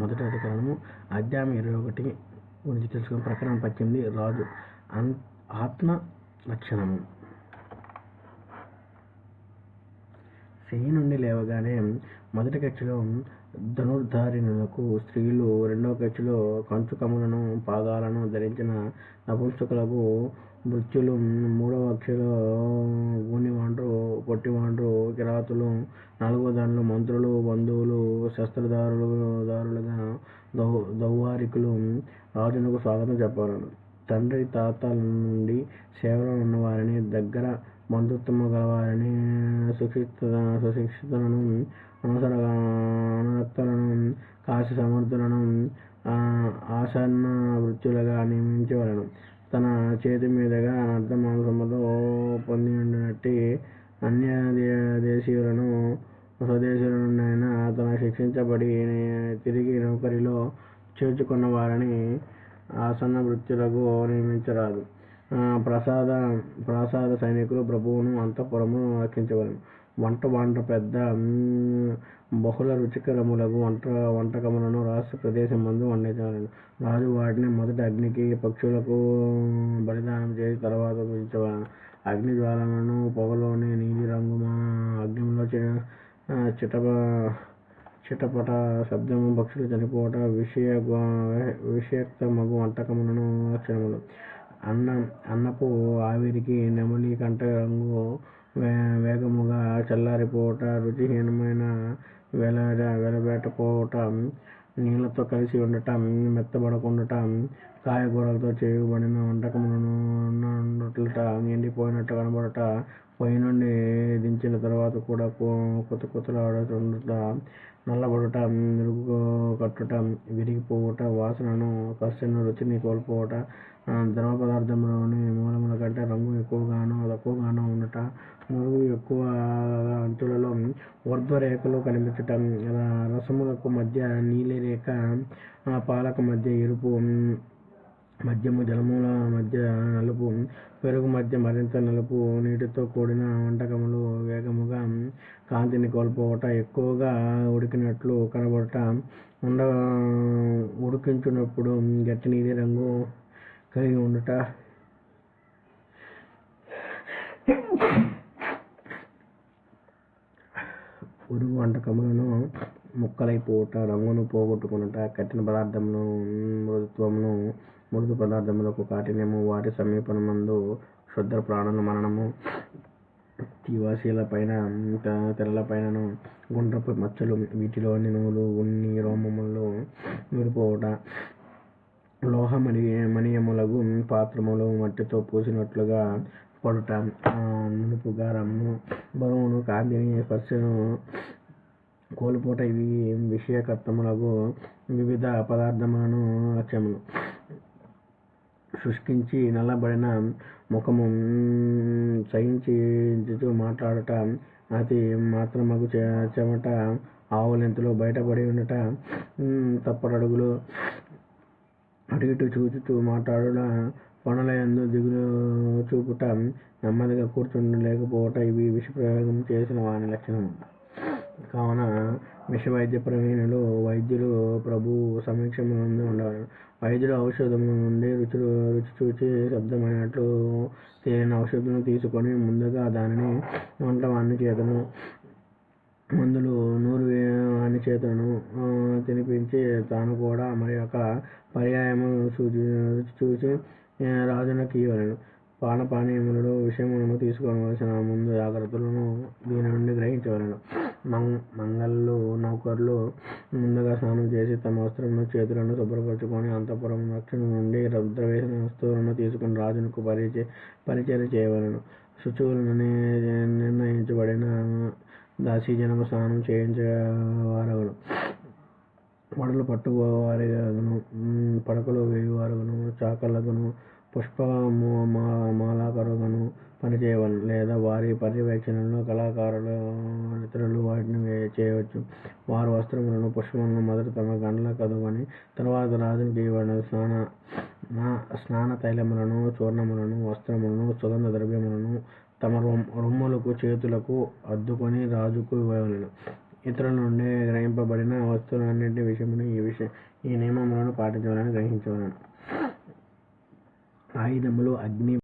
మొదటి అధికారము అధ్యాయం ఇరవై ఒకటి గురించి తెలుసుకుని ప్రకరణ పద్దెనిమిది రాజు. అన్ ఆత్మ లక్షణము. సెయి నుండి లేవగానే మొదటి కక్షలో ధనుర్ధారిణులకు స్త్రీలు రెండవ కక్షలో కంచుకములను పాదాలను ధరించిన నపుంసకులకు మృత్యులు మూడవ కక్షలో గూనివాండ్రు పొట్టివాండ్రు కిరాతులు నాలుగవ దానిలో మంత్రులు బంధువులు శస్త్రధారులు దారులుగా దౌ దౌవారికులు రాజునకు స్వాగతం చెప్పాలను తండ్రి తాతల నుండి సేవలో ఉన్నవారిని దగ్గర బంధుత్వము గలవారిని సుశిక్షిత సుశిక్షితులను అనసర అనురక్తులను కాశీ సమర్థులను ఆసన్న వృత్తులుగా నియమించవలను. తన చేతి మీదుగా అర్ధమాంసముతో పొంది ఉండినట్టి అన్య దేశీయులను స్వదేశీయులనైనా తన శిక్షించబడి తిరిగి నౌకరిలో చేర్చుకున్న వారిని ఆసన్న వృత్తులకు నియమించరాదు. ప్రసాద ప్రసాద సైనికులు ప్రభువును అంతఃపురమును రక్షించవలను వంట వంట పెద్ద బహుళ రుచికరములకు వంట వంటకములను రాష్ట్ర ప్రదేశం మందు వండించవలను. రాజు వాటిని మొదట అగ్నికి పక్షులకు బలిదానం చేసి తర్వాత ఉంచవలను అగ్ని జ్వాలలను పొగలోని నీలి రంగు అగ్నిలో చిటప చిటపట శబ్దము పక్షులు చనిపోవట విషయ విషయక్త మగు వంటకములను లక్షణములు అన్న అన్నపు ఆవిరికి నెమలి కంట రంగు వే వేగముగా చల్లారిపోవట రుచిహీనమైన వెల వెలబెట్టపోవట నీళ్ళతో కలిసి ఉండటం మెత్తబడకుండటం కాయగూరలతో చేయబడిన వంటకములను ఉన్నట్లుట ఎండిపోయినట్టు కనబడట పొయ్యి నుండి దించిన తర్వాత కూడా కొత్త కొత్తలాడుతుండట నల్లబడుట మెరుగు కట్టుట విరిగిపోవుట వాసనను కష్టను రుచిని కోల్పోవట ద్రవ పదార్థంలోని మూలముల కంటే రంగు ఎక్కువగానో తక్కువగానో ఉండట మురుగు ఎక్కువ అంచులలో ఊర్ధ్వరేఖలు కనిపించటం రసములకు మధ్య నీలిరేఖ పాలకు మధ్య ఎరుపు మద్యము జలముల మధ్య నలుపు పెరుగు మధ్య మరింత నలుపు నీటితో కూడిన వంటకములు వేగముగా కాంతిని కోల్పోవట ఎక్కువగా ఉడికినట్లు కనబడట ఉండ ఉడికించినప్పుడు గట్టి నీలి రంగు కలిగి ఉండట. పురుగు వంటకములను ముక్కలైపోవుట రంగును పోగొట్టుకునుట కఠిన పదార్థమును మృదుత్వమును మృదు పదార్థములకు కాఠిన్యము వాటి సమీపమందు క్షుద్ర ప్రాణుల మరణము తీవాశీల పైన తెరల పైనను గుండ్రపు మచ్చలు వీటిలోని నూలు ఉన్ని రోమములు విడిపోవుట. లోహ మణి పాత్రములు మట్టితో పూసినట్లుగా పడుట. నునుపుగా రమ్ము బరువును కాంతిని స్పర్శను కోల్పోట ఇవి విషయకర్తములకు వివిధ పదార్థములను లక్ష్యములు శుష్కించి నల్లబడిన ముఖము సహించి మాట్లాడట అతి మాత్రమగు చెమట ఆవులెంతలో బయటపడి ఉండట తప్పటడుగులు. అటు ఇటు చూచుతూ మాట్లాడుట పనులయందు దిగులు చూపుట నెమ్మదిగా కూర్చుండలేకపోవట ఇవి విషప్రయోగం చేసిన వాని లక్షణం. కావున విష వైద్య ప్రవీణులు వైద్యులు ప్రభు సమక్షమునందు ఉండవలను. వైద్యుడు ఔషధము నుండి రుచులు రుచి చూచి శబ్దమైనట్లు తేలిన ఔషధమును తీసుకొని ముందుగా దానిని వంట చేతను మందులు నూరు వాని తినిపించి తాను కూడా మరి యొక్క పర్యాయము చూచి రుచి చూసి రాజునకు ఇవ్వలను. పానపానీయములలో విషయములను తీసుకోవలసిన ముందు జాగ్రత్తలను దీని నుండి గ్రహించవలను. మంగళ్ళు నౌకర్లు ముందుగా స్నానం చేసి తమ వస్త్రమును చేతులను శుభ్రపరచుకొని అంతఃపురం రక్షణ నుండి రుద్రవేసిన వస్తువులను తీసుకుని రాజునకు పరిచయ పరిచయం చేయవలను. శుచువులను నిర్ణయించబడిన దాసీజనము స్నానం చేయించేవారగును వడలు పట్టుకోవారిగాను పడకలు వేయువారుగాను చాకళ్ళగును పుష్ప మాలాకరుగను పనిచేయవలను. లేదా వారి పర్యవేక్షణలో కళాకారులు ఇతరులు వాటిని చేయవచ్చు. వారు వస్త్రములను పుష్పములను మొదట తమ గండ్ల కదుకొని తర్వాత రాజునికి ఇవ్వబడిన స్నాన స్నాన తైలములను చూర్ణములను వస్త్రములను సుగంధ ద్రవ్యములను తమ రొమ్ములకు చేతులకు అద్దుకొని రాజుకు ఇవ్వవలెను. ఇతరుల నుండి గ్రహింపబడిన వస్తువులన్నిటి విషయమును ఈ విషయం ఈ నియమములను పాటించవలని గ్రహించవలను. ఆయుధములు అగ్ని